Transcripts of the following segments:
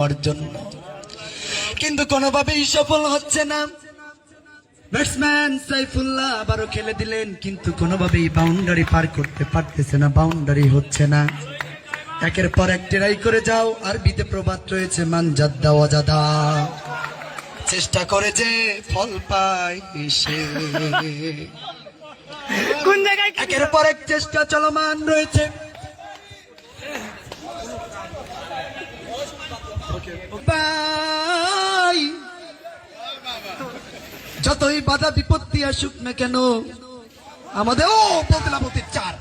হওয়ার জন্য কিন্তু কোনোভাবেই সফল হচ্ছে না। ব্যাটসম্যান সাইফুল্লাহ আবারও খেলে দিলেন কিন্তু কোনোভাবেই বাউন্ডারি পার করতে পারতেছে না বাউন্ডারি হচ্ছে না। একের পর এক ট্রাই করে যাও আরবিতে প্রবাদ রয়েছে মান জাদ্দা ওয়াজাদা। চেষ্টা করে যে ফল পায় সে। কোন জায়গায় একের পর এক চেষ্টা চলমান রয়েছে। যতই বাধা বিপত্তি আসুক না কেন আমাদের ও বলতে চার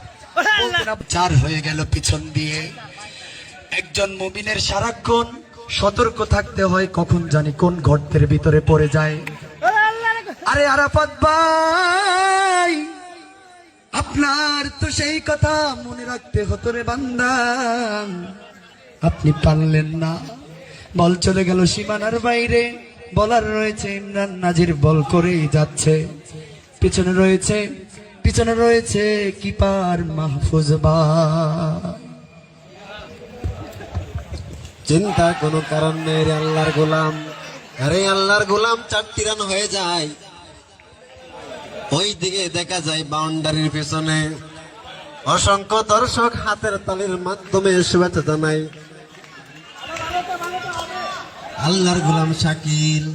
চার হয়ে গেল পিছন দিয়ে। একজন মুমিনের সারাক্ষণ সতর্ক থাকতে হয় কখন জানি কোন গর্তের ভিতরে পড়ে যায়। আরে আরাফাত ভাই আপনার তো সেই কথা মনে রাখতে হতো রে বান্দা। আপনি পারলেন না। বল চলে গেল সীমানার বাইরে। বলার রয়েছে, ইমরান নাজির বল করেই যাচ্ছে। পিছনে রয়েছে পিছনে রয়েছে কিপার মাহফুজ বা। চিন্তা কোনো কারণ নেই রে আল্লাহর গোলাম। আরে আল্লাহর গোলাম চারটি রান হয়ে যায়। ওই দিকে দেখা যায় বাউন্ডারির পেছনে। অসংখ্য দর্শক হাতের তালির মাধ্যমে শুভেচ্ছা জানাই আল্লাহর গোলাম শাকিল।